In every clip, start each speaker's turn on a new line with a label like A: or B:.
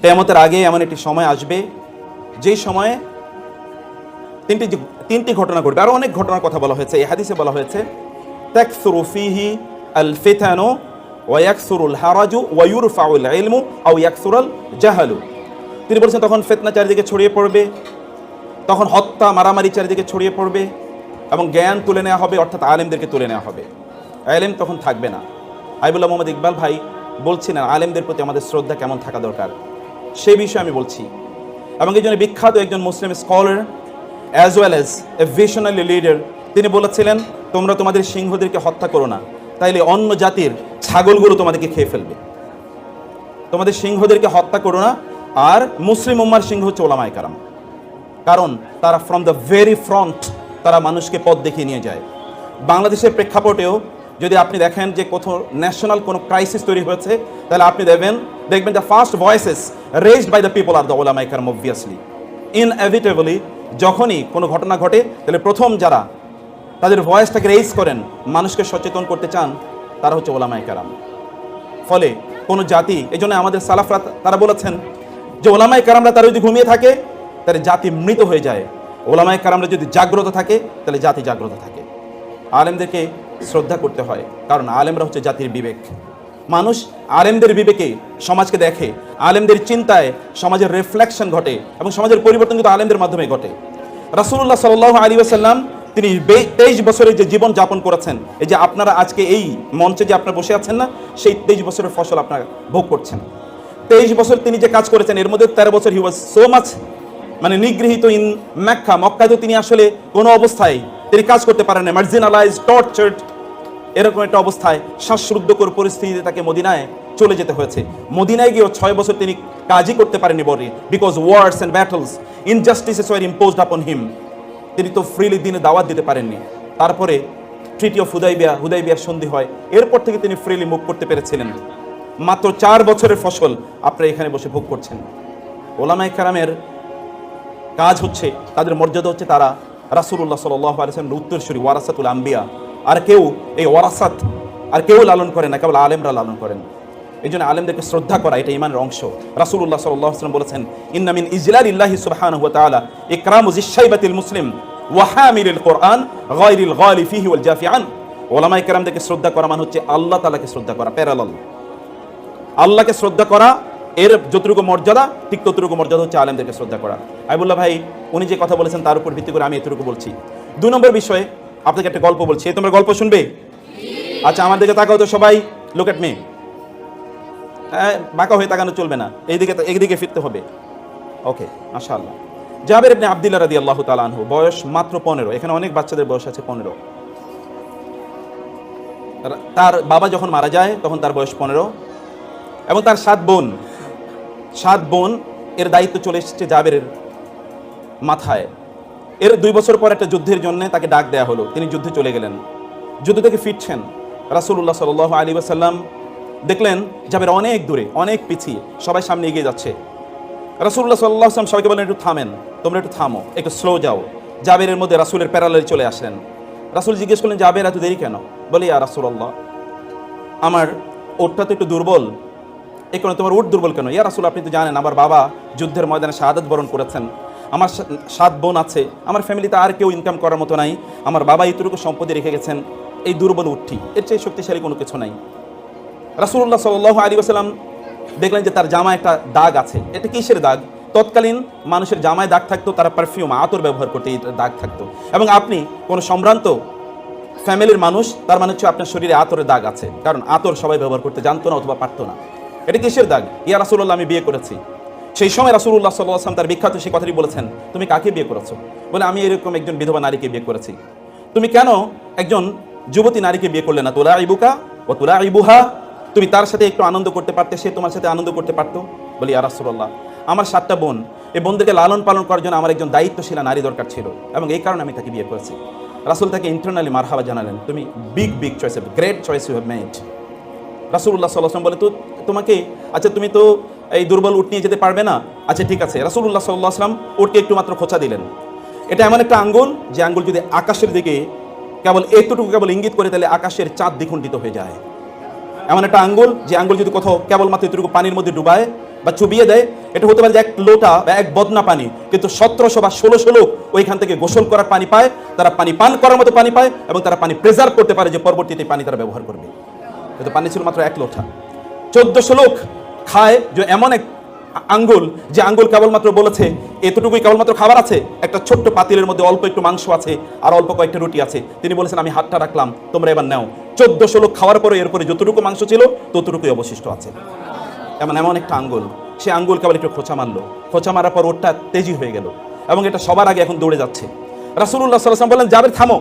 A: কেয়ামতের আগে এমন একটি সময় আসবে, যেই সময়ে তিনটি তিনটি ঘটনা ঘটবে। আরও অনেক ঘটনার কথা বলা হয়েছে, এই হাদিসে বলা হয়েছে, তাকসুরু ফিহি আল ফিতানু ওয়াকসুরুল হারাজু ওয়ায়ুরফাউল ইলমু আও ইয়াকসুরাল জাহালু তিনি বলছেন, তখন ফেতনা চারিদিকে ছড়িয়ে পড়বে, তখন হত্যা, মারামারি চারিদিকে ছড়িয়ে পড়বে এবং জ্ঞান তুলে নেওয়া হবে, অর্থাৎ আলেমদেরকে তুলে নেওয়া হবে। আলেম তখন থাকবে না। আইবুল্লাহ মোহাম্মদ ইকবাল ভাই বলছিলেন আলেমদের প্রতি আমাদের শ্রদ্ধা কেমন থাকা দরকার? সেই বিষয়ে আমি বলছি। এবং এই জন্য বিখ্যাত একজন Muslim scholar as well as a visionary leader তিনি বলেছিলেন, তোমরা তোমাদের সিংহদেরকে হত্যা করো না, তাইলে অন্য জাতির ছাগলগুলো তোমাদেরকে খেয়ে ফেলবে। তোমাদের সিংহদেরকে হত্যা করো না, আর মুসলিম উম্মার সিংহ হচ্ছে ওলামায় কারাম। কারণ তারা ফ্রম দ্য ভেরি ফ্রন্ট তারা মানুষকে পথ দেখিয়ে নিয়ে যায়। বাংলাদেশের প্রেক্ষাপটেও যদি আপনি দেখেন যে কোথাও ন্যাশনাল কোনো ক্রাইসিস তৈরি হয়েছে, তাহলে আপনি দেখবেন দেখবেন the first voices raised by the people R the ওলামাই কারাম অবভিয়াসলি ইনএভিটেবলি যখনই কোনো ঘটনা ঘটে, তাহলে প্রথম যারা তাদের ভয়েসটাকে রেজ করেন, মানুষকে সচেতন করতে চান, তারা হচ্ছে ওলামাই কারাম ফলে কোনো জাতি এই জন্য আমাদের সালাফরা তারা বলেছেন যে ওলামাই কারামরা তারা যদি ঘুমিয়ে থাকে, তাহলে জাতি মৃত হয়ে যায়। ওলামাই কারামরা যদি জাগ্রত থাকে, তাহলে জাতি জাগ্রত থাকে। আলেমদেরকে শ্রদ্ধা করতে হয়, কারণ আলেমরা হচ্ছে জাতির বিবেক। মানুষ আলেমদের বিবেকে সমাজকে দেখে, আলেমদের চিন্তায় সমাজের রিফ্লেকশন ঘটে এবং সমাজের পরিবর্তন কিন্তু আলেমদের মাধ্যমে ঘটে। রাসূলুল্লাহ সাল্লাহ আলী আসাল্লাম তিনি তেইশ বছরের যে জীবন যাপন করেছেন, এই যে আপনারা আজকে এই মঞ্চে যে আপনারা বসে আছেন না, সেই তেইশ বছরের ফসল আপনারা ভোগ করছেন। তেইশ বছর তিনি যে কাজ করেছেন, এর মধ্যে তেরো বছর হি ওয়াজ সো মাচ মানে নিগৃহীত ইন মক্কায় তো তিনি আসলে কোনো অবস্থায় তিনি কাজ করতে পারেন না মার্জিনালাইজ টর্চার্ড এরকম একটা অবস্থায় শ্বাসরুদ্ধকর পরিস্থিতিতে তাকে মদিনায় চলে যেতে হয়েছে। মদিনায় গিয়েও ছয় বছর তিনি কাজই করতে পারেননি বলি because wars and battles injustices war imposed upon him তিনি তো ফ্রিলি দিনে দাওয়াত দিতে পারেননি। তারপরে ট্রিটি অফ হুদাইবিয়া, হুদাইবিয়ার সন্ধি হয়। এরপর থেকে তিনি ফ্রিলি মুভ করতে পেরেছিলেন। মাত্র চার বছরের ফসল আপনারা এখানে বসে ভোগ করছেন। ওলামাই কারামের কাজ হচ্ছে, তাদের মর্যাদা হচ্ছে তারা রাসুল্লাহ সাল্লাহ আলিয়ামের উত্তরসূরি ওয়ারাসাতুল আম্বিয়া। আর কেউ এই ওয়ারাসাত আর কেউ লালন করে না, কেবল আলেমরা লালন করেন। এই জন্য আলেমদেরকে শ্রদ্ধা করা এটা ইমানের অংশ। রাসুল্লাহ সাল্লাহ আসলাম বলেছেন ইন্নামিন ইজলাল ইল্লাহি সুবহান হুয়া তাআলা ইকরামু জিশাইবাতিল মুসলিম কোরআন গালি ফিহি ওয়াল জাফিআন। শ্রদ্ধা করা মানে হচ্ছে আল্লাহ শ্রদ্ধা করা প্যারালাল আল্লাহকে শ্রদ্ধা করা, এর যতটুকু মর্যাদা, ঠিক ততটুকু মর্যাদা হচ্ছে আলেমদেরকে শ্রদ্ধা করা। আইবুল্লাহ ভাই, উনি যে কথা বলেছেন তার উপর ভিত্তি করে আমি এতটুকু বলছি। দুই নম্বর বিষয়ে আপনাকে একটা গল্প বলছি। তোমরা গল্প শুনবে? আচ্ছা আমার দিকে তাকাও তো সবাই। লোক এট মে হ্যাঁ বাঁকা হয়ে তাকানো চলবে না। এইদিকে এইদিকে ফিরতে হবে। ওকে মাশা আল্লাহ জাবের আপনি আবদুল্লাহ রাদি আল্লাহ তালানহু বয়স মাত্র পনেরো। এখানে অনেক বাচ্চাদের বয়স আছে পনেরো। তার বাবা যখন মারা যায়, তখন তার বয়স পনেরো। এবং তার সাত বোন। সাত বোন এর দায়িত্ব চলে এসেছে জাবেরের মাথায়। এর দুই বছর পর একটা যুদ্ধের জন্য তাকে ডাক দেয়া হলো। তিনি যুদ্ধে চলে গেলেন। যুদ্ধ থেকে ফিরছেন। রাসুল্লাহ সাল আলী আসাল্লাম দেখলেন জাবের অনেক দূরে, অনেক পিছিয়ে, সবাই সামনে এগিয়ে যাচ্ছে। রাসুল্লাহ সাল্লাহ আসলাম সবাইকে বলেন একটু থামেন, তোমরা একটু থামো, একটু স্লো যাও। জাবেরের মধ্যে রাসুলের প্যারালালি চলে আসেন রাসুল জিজ্ঞেস করলেন জাবের এত দেরি কেন? বলি আর রাসুল্লাহ আমার ওটটা তো একটু দুর্বল। এই কারণে তোমার উট দুর্বল কেন? ইয়া রাসুল, আপনি তো জানেন, আমার বাবা যুদ্ধের ময়দানে শাহাদত বরণ করেছেন। আমার সাত বোন আছে, আমার ফ্যামিলিতে আর কেউ ইনকাম করার মতো নাই, আমার বাবা এইটুকু সম্পত্তি রেখে গেছেন, এই দুর্বল উঠি। এর চেয়ে শক্তিশালী কোনো কিছু নাই। রাসুল্লাহ সাল আলী আসালাম দেখলেন যে তার জামায় একটা দাগ আছে। এটা কিসের দাগ? তৎকালীন মানুষের জামায় দাগ থাকতো, তারা পারফিউম আতর ব্যবহার করতে দাগ থাকতো। এবং আপনি কোনো সম্ভ্রান্ত ফ্যামিলির মানুষ, তার মানে হচ্ছে আপনার শরীরে আতরের দাগ আছে। কারণ আতর সবাই ব্যবহার করতে জানতো না অথবা পারতো না। এটা কিসের দাগ? ইয়া রাসুল্লাহ আমি বিয়ে করেছি। সেই সময় রাসুল্লাহ সাল্লাহ আসলাম তার বিখ্যাত সেই কথাটি বলেছেন, তুমি কাকে বিয়ে করেছ? বলে, আমি এরকম একজন বিধবা নারীকে বিয়ে করেছি। তুমি কেন একজন যুবতী নারীকে বিয়ে করলে না? তোলা ইবুকা ও তোলা ইবুহা তুমি তার সাথে একটু আনন্দ করতে পারতে, সে তোমার সাথে আনন্দ করতে পারতো? বলি আর রাসুল্লাহ আমার সাতটা বোন এই বোনদেরকে লালন পালন করার জন্য আমার একজন দায়িত্বশীলা নারী দরকার ছিল এবং এই কারণে আমি তাকে বিয়ে করেছি। রাসুল তাকে ইন্টারনালি মারহাবা জানালেন, তুমি big big choice great choice you have made রাসুল্লাহ সাল্লাম বলে, তো তোমাকে আচ্ছা তুমি তো এই দুর্বল উট নিয়ে যেতে পারবে না? আচ্ছা ঠিক আছে। রাসুল্লাহ সাল্লাহ আসলাম উটকে একটু মাত্র খোঁচা দিলেন। এটা এমন একটা আঙ্গুল, যে আঙ্গুল যদি আকাশের দিকে কেবল এতটুকু কেবল ইঙ্গিত করে, তাহলে আকাশের চাঁদ দ্বিখণ্ডিত হয়ে যায়। এমন একটা আঙ্গুল, যে আঙ্গুল যদি কোথাও কেবলমাত্র এতটুকু পানির মধ্যে ডুবায় বা চুবিয়ে দেয়, এটা হতে পারে যে এক লোটা বা এক বদনা পানি। কিন্তু সতেরোশো বা ষোলোশো লোক ওইখান থেকে গোসল করার পানি পায়, তারা পানি পান করার মতো পানি পায় এবং তারা পানি প্রেজার্ভ করতে পারে, যে পরবর্তীতে পানি তারা ব্যবহার করবে। কিন্তু পানি ছিল মাত্র এক লোটা চোদ্দশো লোক খায় যে এমন এক আঙ্গুল যে আঙ্গুল কেবলমাত্র বলেছে, এতটুকুই কেবলমাত্র খাবার আছে, একটা ছোট্ট পাতিলের মধ্যে অল্প একটু মাংস আছে আর অল্প কয়েকটা রুটি আছে। তিনি বলেছেন, আমি হাতটা রাখলাম, তোমরা এবার নাও। চোদ্দশো লোক খাওয়ার পরে এরপরে যতটুকু মাংস ছিল, ততটুকুই অবশিষ্ট আছে। এমন এমন একটা আঙ্গুল। সে আঙ্গুল কেবল একটু খোঁচা মারলো। খোঁচা মারার পর ওরটা তেজি হয়ে গেল এবং এটা সবার আগে এখন দৌড়ে যাচ্ছে। রাসুল্লাহ সাল্লাম বললেন, জাবের, থামো।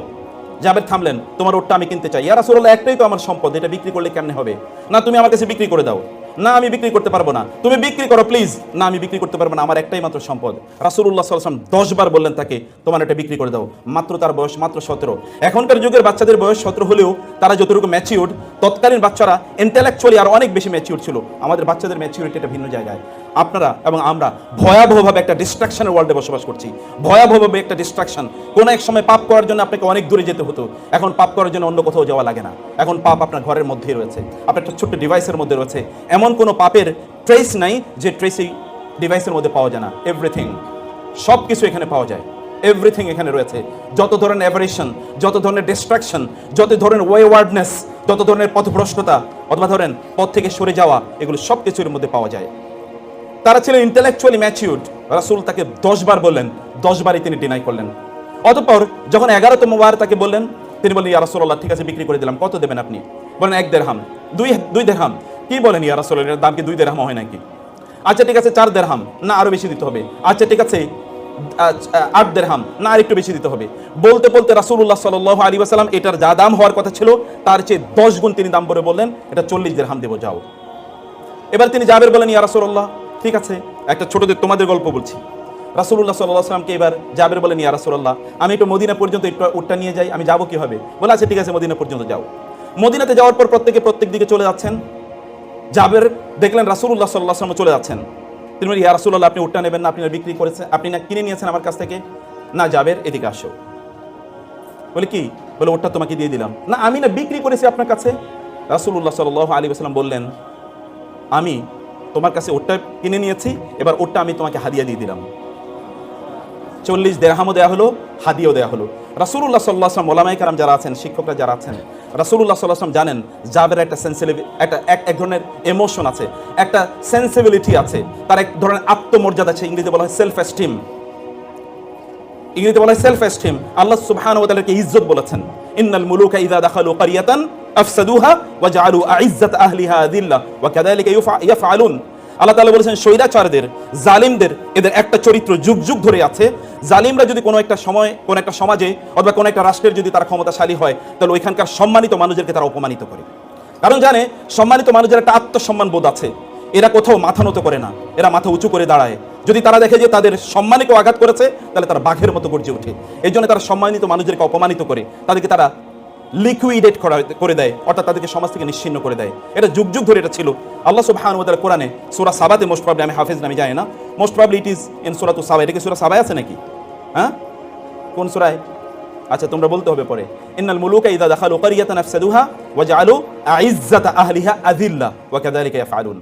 A: জাবের থামলেন, তোমার ওরটা আমি কিনতে চাই। ইয়া রাসুল্লাহ একটাই তো আমার সম্পদ, এটা বিক্রি করলে কেমনে হবে? না, তুমি আমার কাছে বিক্রি করে দাও। না, আমি বিক্রি করতে পারব না। তুমি বিক্রি করো, প্লিজ। না, আমি বিক্রি করতে পারব না, আমার একটাই মাত্র সম্পদ। রাসুল্লাহ সাল্লাম দশ বার বললেন তাকে, তোমার এটা বিক্রি করে দাও। মাত্র তার বয়স মাত্র সতেরো। এখনকার যুগের বাচ্চাদের বয়স সতেরো হলেও তারা যতটুকু ম্যাচিউর্ড তৎকালীন বাচ্চারা ইন্টেলেকচুয়ালি আর অনেক বেশি ম্যাচিউর ছিল। আমাদের বাচ্চাদের ম্যাচিউরিটি একটা ভিন্ন জায়গায়। আপনারা এবং আমরা ভয়াবহভাবে একটা ডিস্ট্রাকশনের ওয়ার্ল্ডে বসবাস করছি। ভয়াবহভাবে একটা ডিস্ট্রাকশন কোন এক সময় পাপ করার জন্য আপনাকে অনেক দূরে যেতে হতো। এখন পাপ করার জন্য অন্য কোথাও যাওয়া লাগে না। এখন পাপ আপনার ঘরের মধ্যেই রয়েছে। আপনার একটা ছোট্ট ডিভাইসের মধ্যে রয়েছে। এমন কোনো পাপের ট্রেস নাই যে ট্রেস এই ডিভাইসের মধ্যে পাওয়া যায় না। এভরিথিং সব কিছু এখানে পাওয়া যায়। এভরিথিং এখানে রয়েছে। যত ধরনের অ্যাভারেশন যত ধরনের ডিস্ট্রাকশন যত ধরনের ওয়েওয়ার্ডনেস যত ধরনের পথভ্রষ্টতা, অথবা ধরেন পথ থেকে সরে যাওয়া, এগুলো সব কিছুর মধ্যে পাওয়া যায়। তারা ছিলেন ইন্টেলেকচুয়ালি ম্যাচিউর্ড রাসুল তাকে দশ বার বললেন, দশ বারই তিনি ডিনাই করলেন। অতঃপর যখন এগারোতম বার তাকে বললেন, তিনি বললেন, ইয়া রাসূলুল্লাহ, ঠিক আছে, বিক্রি করে দিলাম, কত দেবেন আপনি? বলেন, এক দেড়হাম। দুই দুই দেড়হাম। কি বলেন, ইয়া রাসূলুল্লাহ এর দাম কি দুই দেড়হাম হয় নাকি? আচ্ছা ঠিক আছে, চার দেড়হাম। না, আরও বেশি দিতে হবে। আচ্ছা ঠিক আছে আট দেড়হাম। না আর একটু বেশি দিতে হবে। বলতে বলতে রাসূলুল্লাহ সাল্লাল্লাহু আলাইহি ওয়াসাল্লাম এটার যা দাম হওয়ার কথা ছিল, তার চেয়ে দশ গুণ তিনি দাম বলে বললেন, এটা চল্লিশ দেড়হাম দেবো, যাও। এবার তিনি জাবের বলেন, ইয়া রাসূলুল্লাহ ঠিক আছে, একটা ছোটদের তোমাদের গল্প বলছি। রাসূলুল্লাহ সাল্লাল্লাহু আলাইহি সাল্লামকে এবার জাবের বলেন ইয়া রাসূলুল্লাহ, আমি একটু মদিনা পর্যন্ত একটু উটটা নিয়ে যাই, আমি যাব কীভাবে? বলে আচ্ছা ঠিক আছে, মদিনা পর্যন্ত যাও। মদিনাতে যাওয়ার পর প্রত্যেকে প্রত্যেক দিকে চলে যাচ্ছেন। জাবের দেখলেন রাসূলুল্লাহ সাল্লাল্লাহু আলাইহি সাল্লাম চলে যাচ্ছেন। তিনি বলেন, ইয়া রাসূলুল্লাহ, আপনি উটটা নেবেন না, আপনি বিক্রি করেছেন, আপনি না কিনে নিয়েছেন আমার কাছ থেকে? না, জাবের, এদিকে আসো। বলে, কি? বলে ওটা তোমাকে দিয়ে দিলাম। না, আমি না বিক্রি করেছি আপনার কাছে? রাসূলুল্লাহ সাল্লাল্লাহু আলী ওয়াসাল্লাম বললেন, আমি তোমার কাছে ওটা কিনে নিয়েছি, এবার ওটা আমি তোমাকে হাদিয়া দিয়ে দিলাম। চল্লিশ দেড়হামও দেওয়া হলো হাদিও দেওয়া হলো। রাসুল্লাহ সাল্লাহ আসলাম ওলামাই কারাম যারা আছেন, শিক্ষকরা যারা আছেন রাসুল্লাহ সাল্লাহ আসলাম জানেন, জাবের একটা সেন্সিটিভ একটা এক এক ধরনের এমোশন আছে, একটা সেন্সিবিলিটি আছে, তার এক ধরনের আত্মমর্যাদা আছে, ইংরেজিতে বলা হয় সেলফ এস্টিম ইংরেজিতে বলা হয় সেলফ এস্টিম আল্লাহ সুবহানাহু ওয়া তাআলাকে ইজ্জত বলেছেন। ইন্নাল মুলুকা ইযা দাখালু কারিয়াতান আফসাদুহা ওয়া জাআলু আইজ্জাত আহলিহা আযিল্লা ওয়া কাযালিকা ইয়াফআলুন। আল্লাহ তাআলা বলেছেন, স্বৈরাচারদের, জালিমদের, এদের একটা চরিত্র যুগ যুগ ধরে আছে। জালিমরা যদি কোনো একটা সময়, কোনো একটা সমাজে অথবা কোনো একটা রাষ্ট্রের যদি তারা ক্ষমতাশালী হয়, তাহলে ওইখানকার সম্মানিত মানুষদেরকে তারা অপমানিত করে। কারণ জানে, সম্মানিত মানুষের একটা আত্মসম্মান বোধ আছে। এরা কোথাও মাথা নত করে না, এরা মাথা উঁচু করে দাঁড়ায়। যদি তারা দেখে যে তাদের সম্মানিকে আঘাত করেছে, তাহলে তারা বাঘের মতো গর্জে ওঠে। এই জন্য তারা সম্মানিত মানুষদেরকে অপমানিত করে। তাদেরকে তারা লিকুইডেট করা করে দেয়, অর্থাৎ তাদেরকে সমাজ থেকে নিশ্চিন্ন করে দেয়। এটা যুগ যুগ ধরে এটা ছিল। আল্লাহ সুবহান ওয়া তাআলা কোরআনে সূরা সাবাতে মোস্ট প্রবলি আমি হাফেজ নামে জানি না most probably it is in সূরা তু সাবা, এটা কি সূরা সাবায় আছে নাকি? হ্যাঁ? কোন সূরায়? আচ্ছা তোমরা বলতে হবে পরে। ইন্নাল মুলুকা ইযা দাখালু কারিয়াতান আফসাদুহা ওয়া জাআলু আইজ্জাতা আহলিহা আযিল্লা ওয়া কাযালিকা ইয়াফআলুন।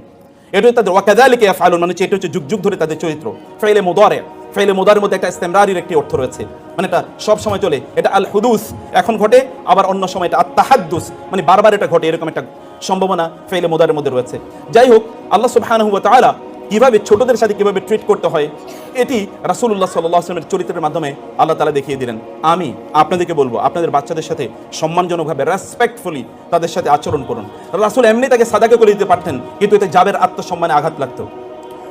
A: এটা তাদের, ওয়া কাযালিকা ইয়াফআলুন মানে এটা হচ্ছে যুগ যুগ ধরে তাদের চরিত্র। ফাইলে মুদারে। ফাইলে মুদারের মধ্যে একটা ইস্তেমরারির একটি অর্থ রয়েছে। মানে এটা সব সময় চলে। এটা আল হুদুস এখন ঘটে, আবার অন্য সময় এটা আত্তাহাদ্দুস। মানে বারবার এটা ঘটে, এরকম একটা সম্ভাবনা ফাইলে মুদারের মধ্যে রয়েছে। যাই হোক, আল্লাহ সুবহানাহু ওয়া তাআলা কীভাবে ছোটদের সাথে কীভাবে ট্রিট করতে হয়, এটি আলাইহি ওয়াসাল্লামের চরিত্রের মাধ্যমে আল্লাহ তাআলা দেখিয়ে দিলেন। আমি আপনাদেরকে বলব, আপনাদের বাচ্চাদের সাথে সম্মানজনকভাবে রেসপেক্টফুলি তাদের সাথে আচরণ করুন। রাসূল এমনি তাকে সাদাকে করে দিতে পারতেন, কিন্তু এতে জাবের আত্মসম্মানে আঘাত লাগতো।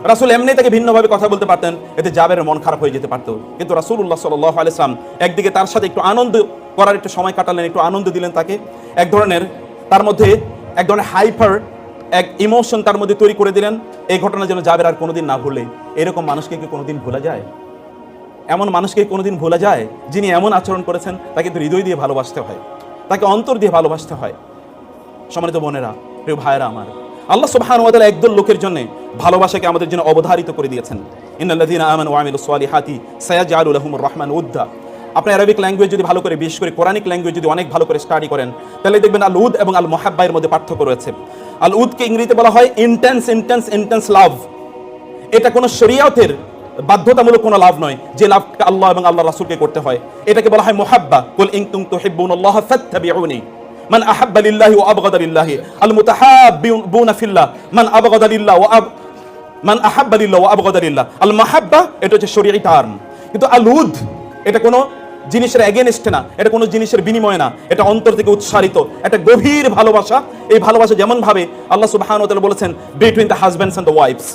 A: রাসূল এমনি তাকে ভিন্নভাবে কথা বলতে পারতেন, এতে জাবের মন খারাপ হয়ে যেতে পারতো। কিন্তু রাসূলুল্লাহ সাল্লাল্লাহু আলাইহি সাল্লাম একদিকে তার সাথে একটু আনন্দ করার একটু সময় কাটালেন, একটু আনন্দ দিলেন তাকে। এক ধরনের তার মধ্যে এক ধরনের হাইপার, এক ইমোশন তার মধ্যে তৈরি করে দিলেন। এই ঘটনা যেন জাবের আর কোনোদিন না ভুলে। এরকম মানুষকে কি কোনোদিন ভোলা যায়? এমন মানুষকে কোনোদিন ভোলা যায় যিনি এমন আচরণ করেছেন, তাকে তো হৃদয় দিয়ে ভালোবাসতে হয়, তাকে অন্তর দিয়ে ভালোবাসতে হয়। সম্মানিত বোনেরা, প্রিয় ভাইয়েরা আমার, আল্লাহ সুবহান একদল লোকের জন্য ভালোবাসাকে আমাদের জন্য অবধারিত করে দিয়েছেন। ইন্নাল্লাযীনা আমানু ওয়া আমিলুস সালিহাতি সায়াজআলু লাহুমুর রহমান উদ্দা। আপনি আরবিক ল্যাঙ্গুয়েজ যদি ভালো করে, বিশেষ করে কোরআনিক ল্যাঙ্গুয়েজ যদি অনেক ভালো করে স্টাডি করেন, তাহলে দেখবেন আল উদ এবং আল মোহাব্বাইয়ের মধ্যে পার্থক্য রয়েছে। আল উদকে ইংরেজিতে বলা হয় ইন্টেন্স ইন্টেন্স ইন্টেন্স লাভ এটা কোনো শরিয়াতের বাধ্যতামূলক কোনো লাভ নয়, যে লাভ আল্লাহ এবং আল্লাহ রাসূলকে করতে হয়। এটাকে বলা হয় মুহাব্বা। কুল ইন কুনতুম তুহিব্বুনাল্লাহ ফাত্তাবিউনি। মান আহাব্বা লিল্লাহি ওয়া আবগাদা লিল্লাহি আল মুতাহাব্বিউনা ফিল্লাহ। মান আবগাদা লিল্লাহ ওয়া মান আহাব্বা লিল্লাহ ওয়া আবগাদা লিল্লাহ। আল মাহাব্বা, এটা হচ্ছে শরীয়ী টার্ম কিন্তু আলুদ এটা কোনো জিনিসের এগেনস্টে না, এটা কোনো জিনিসের বিনিময় না, এটা অন্তর থেকে উৎসারিত, একটা গভীর ভালোবাসা। এই ভালোবাসা যেমন ভাবে আল্লাহ তাআলা বলেছেন between the husbands and the wives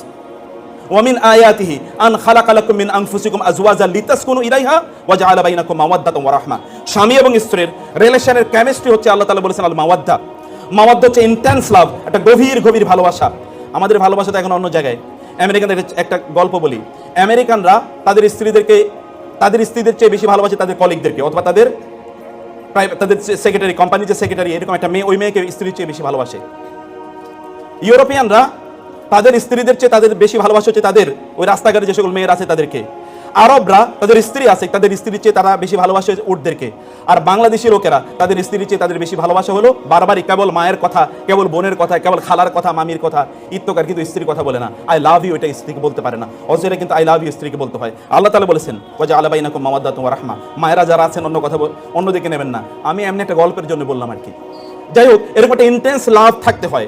A: এবং স্ত্রীর রিলেশনের কেমিস্ট্রি হচ্ছে আল্লাহ তাআলা বলেছেন আল মাওয়াদ্দা। মাওয়াদ্দা হচ্ছে ইন্টেন্স লাভ একটা গভীর গভীর ভালোবাসা। আমাদের ভালোবাসা তো এখন অন্য জায়গায়। আমেরিকানদের একটা গল্প বলি। আমেরিকানরা তাদের স্ত্রীদেরকে, তাদের স্ত্রীদের চেয়ে বেশি ভালোবাসে তাদের কলিগদেরকে অথবা তাদের তাদের সেক্রেটারি কোম্পানির যে সেক্রেটারি এরকম একটা মেয়ে, ওই মেয়েকে স্ত্রীর চেয়ে বেশি ভালোবাসে। ইউরোপিয়ানরা তাদের স্ত্রীদের চেয়ে তাদের বেশি ভালোবাসা হচ্ছে তাদের ওই রাস্তাঘাটে যে সকল মেয়েরা আছে তাদেরকে। আরবরা তাদের স্ত্রী আছে, তাদের স্ত্রীর চেয়ে তারা বেশি ভালোবাসে উটদেরকে আর বাংলাদেশি লোকেরা তাদের স্ত্রীর চেয়ে তাদের বেশি ভালোবাসা হলো বারবারই কেবল মায়ের কথা, কেবল বোনের কথা, কেবল খালার কথা, মামির কথা, ইত্যকার কিন্তু স্ত্রীর কথা বলে না। আই লাভ ইউ এটা স্ত্রীকে বলতে পারে না। অজরে কিন্তু আই লাভ ইউ স্ত্রীকে বলতে হয়। আল্লাহ তালা বলেছেন ওজা আলাবাই নাকুম মামাদ্দা তোমার রাহমা। মায়েরা যারা আছেন, অন্য কথা অন্যদিকে নেবেন না। আমি এমনি একটা গল্পের জন্য বললাম আর কি। যাই হোক, এরকম একটা ইন্টেন্স লাভ থাকতে হয়।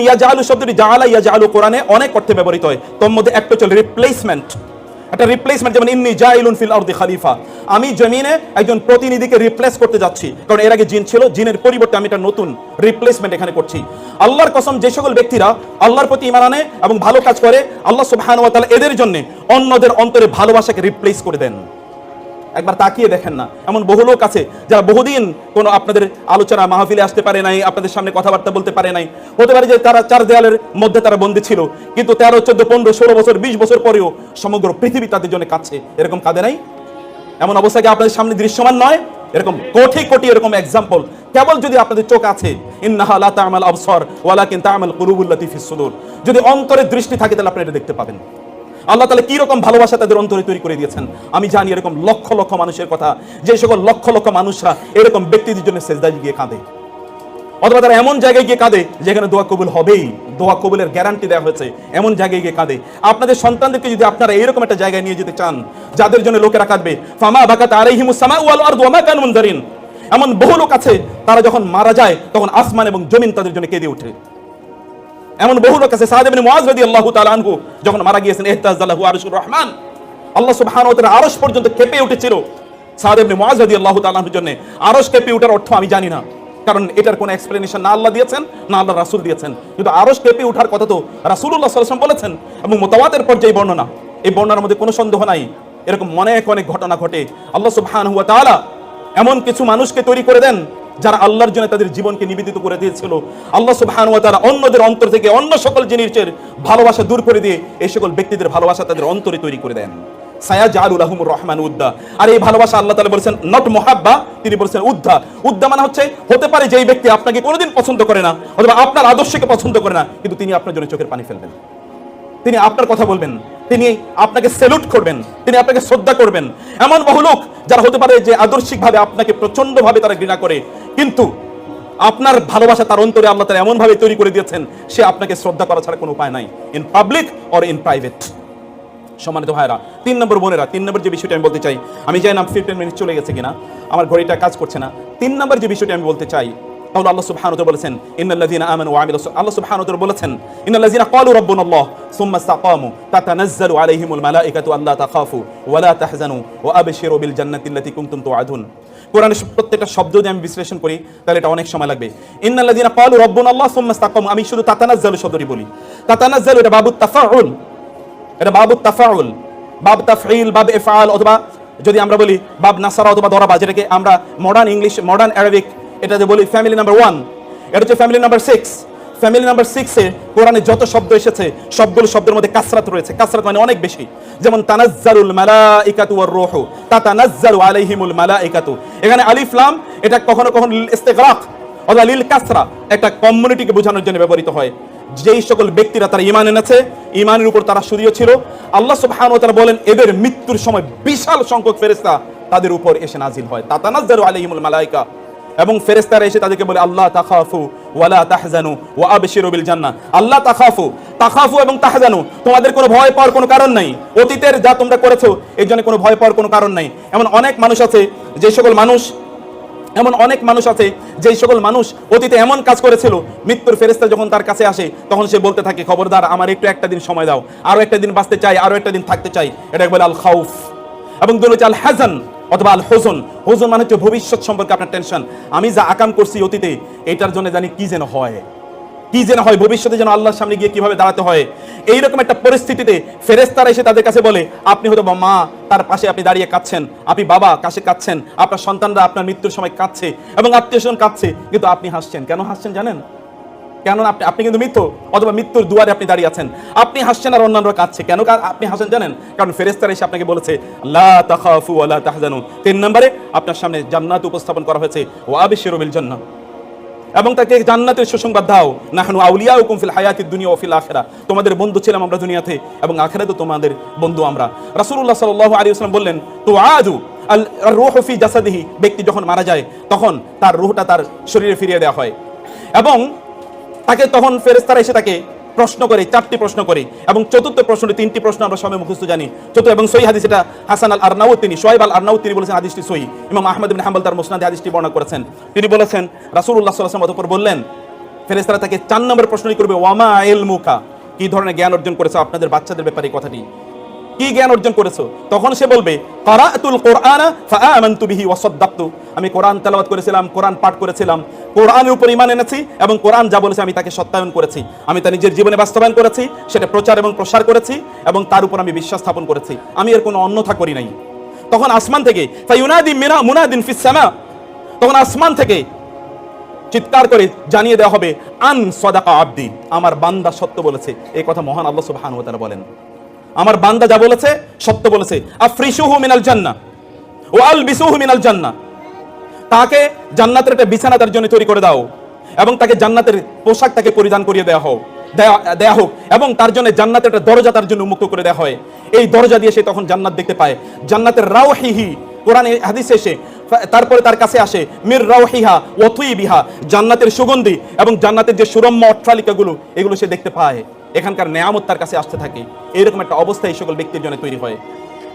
A: ইয়াজালু শব্দটি জাআলা ইয়াজালু কোরআনে অনেক অর্থে ব্যবহৃত হয়। তোর মধ্যে একটা হচ্ছে রিপ্লেসমেন্ট একটা রিপ্লেসমেন্ট যেমন, ইন্নি জাইলুন ফিল আরদি খালিফা। আমি জমিনে একজন প্রতিনিধিকে রিপ্লেস করতে যাচ্ছি। কারণ এর আগে জিন ছিল, জিনের পরিবর্তে আমি একটা নতুন রিপ্লেসমেন্ট এখানে করছি। আল্লাহর কসম, যে সকল ব্যক্তিরা আল্লাহর প্রতি ইমান আনে এবং ভালো কাজ করে, আল্লাহ সুবহানাহু ওয়া তাআলা এদের জন্য অন্যদের অন্তরে ভালোবাসাকে রিপ্লেস করে দেন। একবার তাকিয়ে দেখেন না। এমন বহু লোক আছে যারা বহুদিন কোনো আপনাদের আলোচনা মাহফিলে আসতে পারে নাই, আপনাদের সামনে কথাবার্তা বলতে পারে নাই। হতে পারে যে তারা চার দেয়ালের মধ্যে তারা বন্দী ছিল, কিন্তু তেরো, চোদ্দ, পনেরো, ষোলো বছর, বিশ বছর পরেও সমগ্র পৃথিবী তাদের জন্য কাছে এরকম কাঁদে নাই? এমন অবস্থা কি আপনাদের সামনে দৃশ্যমান নয়? এরকম কোটি কোটি এরকম এক্সাম্পল কেবল যদি আপনাদের চোখ আছে, ইন্নাহা লা তা'মাল আবসার, ওয়ালাকিন তা'মাল কুলুবুল্লাতী ফিস সুদূর। যদি অন্তরের দৃষ্টি থাকে, তাহলে আপনি এটা দেখতে পাবেন। আল্লাহ তালা কি রকম ভালোবাসা তাদের অন্তরে তৈরি করে দিয়েছেন? আমি জানি এরকম লক্ষ লক্ষ মানুষের কথা, যে সকল লক্ষ লক্ষ মানুষরা এরকম ব্যক্তিদের জন্য সেজদায় গিয়ে কাঁদে। অথবা তারা এমন জায়গায় গিয়ে কাঁদে, যেখানে দোয়া কবুল হবেই। দোয়া কবুলের গ্যারান্টি দেওয়া হয়েছে, এমন জায়গায় গিয়ে কাঁদে। আপনাদের সন্তানদেরকে যদি আপনারা এরকম একটা জায়গায় নিয়ে যেতে চান, যাদের জন্য লোকেরা কাঁদবে, ফামা বাকাত আলাইহিমুস সামা ওয়াল আরদু ওয়া মা কানু এমন বহু লোক আছে, তারা যখন মারা যায়, তখন আসমান এবং জমিন তাদের জন্য কেঁদে ওঠে। এমন বহু লোক আছে, সাদ ইবনে মুআজ রাদিয়াল্লাহু তাআলা আনহু, যখন মারা গিয়েছেন ইহতাজাল্লাহু আরশুর রহমান। আল্লাহ সুবহানাহু ওয়া আরশ পর্যন্ত কেঁপে উঠেছিল সাদ ইবনে মুআজ রাদিয়াল্লাহু তাআলা আনহুর জন্য। আরশ কেঁপে ওঠার অর্থ আমি জানি না, কারণ এটার কোনো এক্সপ্লেনেশন না আল্লাহ দিয়েছেন, না আল্লাহ রাসূল দিয়েছেন। কিন্তু আরশ কেঁপে ওঠার কথা তো রাসূলুল্লাহ সাল্লাল্লাহু বলেছেন, এবং মুতাওয়াতের পর্যায়ে বর্ণনা। এই বর্ণনার মধ্যে কোনো সন্দেহ নাই, এরকম অনেক অনেক ঘটনা ঘটে। আল্লাহ সুবহানাহু ওয়া তাআলা এমন কিছু মানুষকে তৈরি করে দেন যারা আল্লাহর জন্য তাদের জীবনকে নিবেদিত করে দিয়েছিল। আল্লাহ সুবহান ওয়া তাআলা অন্যদের অন্তর থেকে অন্য সকল জিনিসের ভালোবাসা দূর করে দিয়ে এই সকল ব্যক্তিদের ভালোবাসা তাদের অন্তরে তৈরি করে দেন। সায়া জালুল আহমুর রহমান উদ্দা। আর এই ভালোবাসা আল্লাহ তাআলা বলেছেন নট মোহাব্বা, তিনি বলেছেন উদ্ধা উদ্দা মানে হচ্ছে, হতে পারে যে এই ব্যক্তি আপনাকে কোনোদিন পছন্দ করে না, অথবা আপনার আদর্শকে পছন্দ করে না, কিন্তু তিনি আপনার জন্য চোখের পানি ফেলবেন। তিনি আপনার কথা বলবেন, তিনি আপনাকে সেলুট করবেন, তিনি আপনাকে শ্রদ্ধা করবেন। এমন বহু লোক যারা হতে পারে যে আদর্শিকভাবে আপনাকে প্রচন্ডভাবে তারা ঘৃণা করে কিন্তু আপনার ভালোবাসা তার অন্তরে আল্লাহ তারা এমনভাবে তৈরি করে দিয়েছেন, সে আপনাকে শ্রদ্ধা করা ছাড়া কোনো উপায় নাই in public or in private সম্মানিত ভাইরা তিন নম্বর বোনেরা, তিন নম্বর যে বিষয়টা আমি বলতে চাই, আমি জানি না ফিফটিন মিনিট চলে গেছে কিনা, আমার ঘড়িটা কাজ করছে না। তিন নম্বর যে বিষয়টা আমি বলতে চাই তাহলে আল্লাহ সুবহানাহু ওয়া বলেছেন ইন্নাল্লাযীনা আমানু ওয়া আমিলুস আল্লাহ সুবহানাহু ওয়া বলেছেন ইন্নাল্লাযীনা ক্বালু রাব্বুনাল্লাহ সুম্মা ইসতাকামু, তাতানাজ্জালু আলাইহিমুল মালাইকাতু আল্লা তাখাফু, ওয়া লা তাহজানু, ওয়া আবশিরু বিল জান্নাতি আল্লাতী কুনতুম তুআদুন। কোরআনের প্রত্যেকটা শব্দ যদি আমি বিশ্লেষণ করি, তাহলে এটা অনেক সময় লাগবে। ইন্নাল্লাযীনা ক্বালু রব্বন আল্লাহ সোম্মাস্তাকম আমি শুধু তাতানাজ্জালু শব্দটি বলি। তাতানাজ্জালু এটা বাবু তাফাউল। এটা বাবু তাফাউল। বাব তাফাইল বাব এফআল অথবা যদি আমরা বলি বাব নাসারা অথবা দরাবা, যেটাকে আমরা মডার্ন ইংলিশ মডার্ন অ্যারাবিক এটাতে বলি ফ্যামিলি নাম্বার ওয়ান এটা হচ্ছে family number six family number সিক্সে কোরআনে যত শব্দ এসেছে, সবগুলো শব্দের মধ্যে কাসরাত রয়েছে। কাসরাত মানে অনেক বেশি। যেমন, তানাজ্জালুল মালাইকাতু ওয়ার রূহু। তাতানাজ্জালু আলাইহিমুল মালাইকাতু। এখানে আলিফ, লাম, এটা কখনো কখনো লিল ইস্তিগরাক অথবা লিল কাসরা, একটা কমিউনিটিকে বোঝানোর জন্য ব্যবহৃত হয়। যেই সকল ব্যক্তিরা তারা ইমান এনেছে ইমানের উপর তারা সুদীয় ছিল। আল্লাহ সুবহানাহু ওয়া তাআলা বলেন, এদের মৃত্যুর সময় বিশাল সংখ্যক ফেরেশতা তাদের উপর এসে নাজিল হয়। তাতানাজ্জালু আলাইহিমুল মালাইকা। এবং ফেরেস্তারা এসে তাদেরকে বলে, আল্লাহ তাখাফু, ওয়ালা তাহজানু, ওয়া আবশিরু বিল জান্নাহ। আল্লাহ তাখাফু তাখাফু এবং তাহজানু, তোমাদের কোনো ভয় পাওয়ার কোনো কারণ নাই। অতীতের যা তোমরা করেছ, এর জন্য কোনো ভয় পাওয়ার কোনো কারণ নাই। এমন অনেক মানুষ আছে, যে সকল মানুষ, এমন অনেক মানুষ আছে যেই সকল মানুষ অতীতে এমন কাজ করেছিল, মৃত্যুর ফেরেস্তা যখন তার কাছে আসে, তখন সে বলতে থাকে, খবরদার, আমার একটু একটা দিন সময় দাও। আরও একটা দিন বাঁচতে চাই আরও একটা দিন থাকতে চাই। এটা বলে আল খাউফ এবং দুল আল হাজান অথবা আল হোজন। হোজন মানে হচ্ছে ভবিষ্যৎ সম্পর্কে আপনার টেনশন আমি যা আকাম করছি অতীতে, এটার জন্য জানি কি যেন হয়। কি যেন হয়, ভবিষ্যতে যেন আল্লাহর সামনে গিয়ে কীভাবে দাঁড়াতে হয়। এইরকম একটা পরিস্থিতিতে ফেরেস্তারা এসে তাদের কাছে বলে, আপনি হয়তো মা, তার পাশে আপনি দাঁড়িয়ে কাঁদছেন, আপনি বাবা কাছে কাঁদছেন, আপনার সন্তানরা আপনার মৃত্যুর সময় কাঁদছে এবং আত্মীয় স্বজন কাঁদছে, কিন্তু আপনি হাসছেন। কেন হাসছেন জানেন? কেন আপনি আপনি কিন্তু মৃত্যু, অথবা মৃত্যুর দুয়ারে আপনি দাঁড়িয়ে আছেন। আপনি হাসছেন আর অন্যান্য কাঁদছে কেন আপনি হাসেন জানেন? কারণ ফেরেস্তারা এসে আপনাকে বলেছে তিন নম্বরে আপনার সামনে জান্নাত উপস্থাপন করা হয়েছে, ওয়া আবিশিরু বিল জান্নাহ। এবং তাকে জান্নাতের সুসংবাদ দাও, নাহনু আউলিয়া হুকুম ফিল হায়াতিদ দুনিয়া ও ফিল আখিরা। তোমাদের বন্ধু ছিলাম আমরা দুনিয়াতে, এবং আখেরা তো তোমাদের বন্ধু আমরা। রাসূলুল্লাহ সাল্লাল্লাহু আলাইহি ওয়াসাল্লাম বললেন তো আজু আল জাসাদিহি। ব্যক্তি যখন মারা যায়, তখন তার রূহটা তার শরীরে ফিরিয়ে দেওয়া হয়। এবং তাকে তখন ফেরেস্তারা এসে তাকে প্রশ্ন করে, চারটি প্রশ্ন করে এবং চতুর্থ প্রশ্নটি, তিনটি প্রশ্ন আমরা সবাই মুখস্থ জানি। চতুর্থ এবং সহি হাদিস এটা হাসান আল আরনাউত তিনি সোহেব আল আরনাউত তিনি বলেছেন হাদিসটি সহি। ইমাম আহমদ বিন হাম্বল তার মুসনাদে হাদিসটি বর্ণনা করেছেন। তিনি বলেছেন সাল্লাল্লাহু আলাইহি ওয়াসাল্লাম বললেন ফেরেস্তারা তাকে চার নম্বর প্রশ্নই করবে, ওয়ামা মুখা কি ধরনের জ্ঞান অর্জন করেছ আপনাদের বাচ্চাদের ব্যাপারে কথাটি? কি জ্ঞান অর্জন করেছ? তখন সে বলবে কারাতুল আমি কোরআন তেলাওয়াত করেছিলাম, কোরআন পাঠ করেছিলাম। কোরআনের উপর ইমান এনেছি এবং কোরআন যা বলেছে আমি তাকে সত্যায়ন করেছি। আমি তা নিজের জীবনে বাস্তবায়ন করেছি, সেটা প্রচার এবং প্রসার করেছি এবং তার উপর আমি বিশ্বাস স্থাপন করেছি। আমি এর কোনো অন্যথা করি নাই। তখন আসমান থেকে মিনা মুনাদিন ফিস তখন আসমান থেকে চিৎকার করে জানিয়ে দেওয়া হবে, আন সদাকা আব্দি। আমার বান্দা সত্য বলেছে। এই কথা মহান আল্লাহ সুবহানাহু ওয়া তাআলা বলেন। আমার বান্দা যা বলেছে, সত্য বলেছে। আফরিসুহু মিনাল জান্নাহ। ও আলবিসুহু মিনাল জান্নাহ। তাকে জান্নাতের একটা বিছানা তার জন্য তৈরি করে দাও এবং তাকে জান্নাতের পোশাক তাকে পরিধান করিয়ে দেওয়া হোক, দেয়া হোক এবং তার জন্য জান্নাতের একটা দরজা তার জন্য উন্মুক্ত করে দেওয়া হয়। এই দরজা দিয়ে সে তখন জান্নাত দেখতে পায়। জান্নাতের রাওহিহি, কোরআনে হাদিস এসে, তারপরে তার কাছে আসে, মির রাওহিহা ওয়াতুই বিহা জান্নাতের সুগন্ধি এবং জান্নাতের যে সুরম্য অট্টালিকাগুলো, এগুলো সে দেখতে পায়। এখানকার নেয়ামত তার কাছে আসতে থাকে। এরকম একটা অবস্থা এই সকল ব্যক্তির জন্য তৈরি হয়।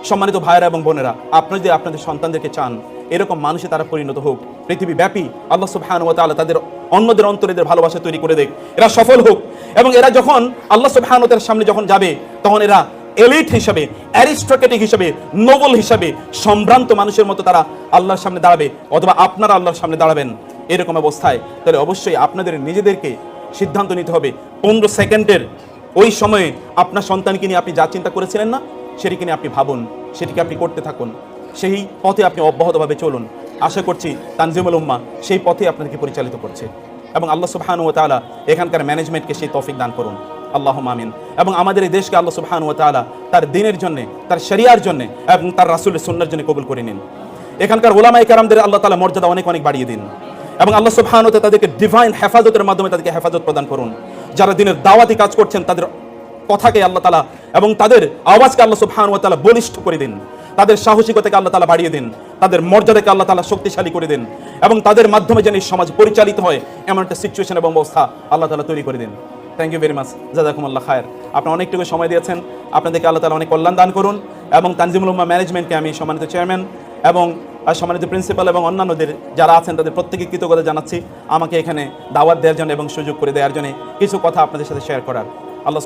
A: সম্মানিত ভাইয়েরা এবং বোনেরা, আপনারা যে আপনাদের সন্তানদেরকে চান, এরকম মানুষে তারা পরিণত হোক। পৃথিবী ব্যাপী আল্লাহ সুবহান ওয়া তাআলা তাদের অন্যদের অন্তরে এদের ভালোবাসা তৈরি করে দেখ। এরা সফল হোক এবং এরা যখন আল্লাহ সুবহান ওয়া সামনে যখন যাবে, তখন এরা এলিট হিসাবে, অ্যারিস্টোক্রেটিক হিসাবে, নোবেল হিসাবে সম্ভ্রান্ত মানুষের মতো তারা আল্লাহর সামনে দাঁড়াবে অথবা আপনারা আল্লাহর সামনে দাঁড়াবেন। এরকম অবস্থায় তাহলে অবশ্যই আপনাদের নিজেদেরকে সিদ্ধান্ত নিতে হবে। পনেরো সেকেন্ডের ওই সময়ে আপনার সন্তানকে নিয়ে আপনি যা চিন্তা করেছিলেন না, সেটিকে নিয়ে আপনি ভাবুন, সেটিকে আপনি করতে থাকুন। সেই পথে আপনি অব্যাহতভাবে চলুন। আশা করছি তানজিমুল উম্মা সেই পথে আপনাদেরকে পরিচালিত করছে। এবং আল্লাহ সুবহান ও তাআলা এখানকার ম্যানেজমেন্টকে সেই তৌফিক দান করুন। আল্লাহ আমিন। এবং আমাদের এই দেশকে আল্লাহ সুবহান ও তাআলা তার দিনের জন্যে, তার শরিয়ার জন্যে এবং তার রাসূলের সুন্নার জন্য কবুল করে নিন। এখানকার ওলামাই কারামদের আল্লাহ তালা মর্যাদা অনেক অনেক বাড়িয়ে দিন। এবং আল্লাহ সুবহান তাদেরকে ডিভাইন হেফাজতের মাধ্যমে তাদেরকে হেফাজত প্রদান করুন। যারা দিনের দাওয়াতি কাজ করছেন, তাদের কথাকে আল্লাহ তালা এবং তাদের আওয়াজকে আল্লাহ সুবহান ওয়া তাআলা বলিষ্ঠ করে দিন। তাদের সাহসিকতাকে আল্লাহ তালা বাড়িয়ে দিন। তাদের মর্যাদাকে আল্লাহ তালা শক্তিশালী করে দিন এবং তাদের মাধ্যমে যেন এই সমাজ পরিচালিত হয়, এমন একটা সিচুয়েশন এবং অবস্থা আল্লাহ তালা তৈরি করে দিন। থ্যাংক ইউ ভেরি মাচ জাজাকুম আল্লাহ খায়ের। আপনি অনেকটুকু সময় দিয়েছেন। আপনাদেরকে আল্লাহ তালা অনেক কল্যাণ দান করুন এবং তানজিমুল উম্মা ম্যানেজমেন্টকে আমি সম্মানিত চেয়ারম্যান এবং সম্মানিত প্রিন্সিপাল এবং অন্যান্যদের যারা আছেন, তাদের প্রত্যেকে কৃতজ্ঞতা জানাচ্ছি। আমাকে এখানে দাওয়াত দেওয়ার জন্য এবং সুযোগ করে দেওয়ার জন্য কিছু কথা আপনাদের সাথে শেয়ার করার। আল্লাহ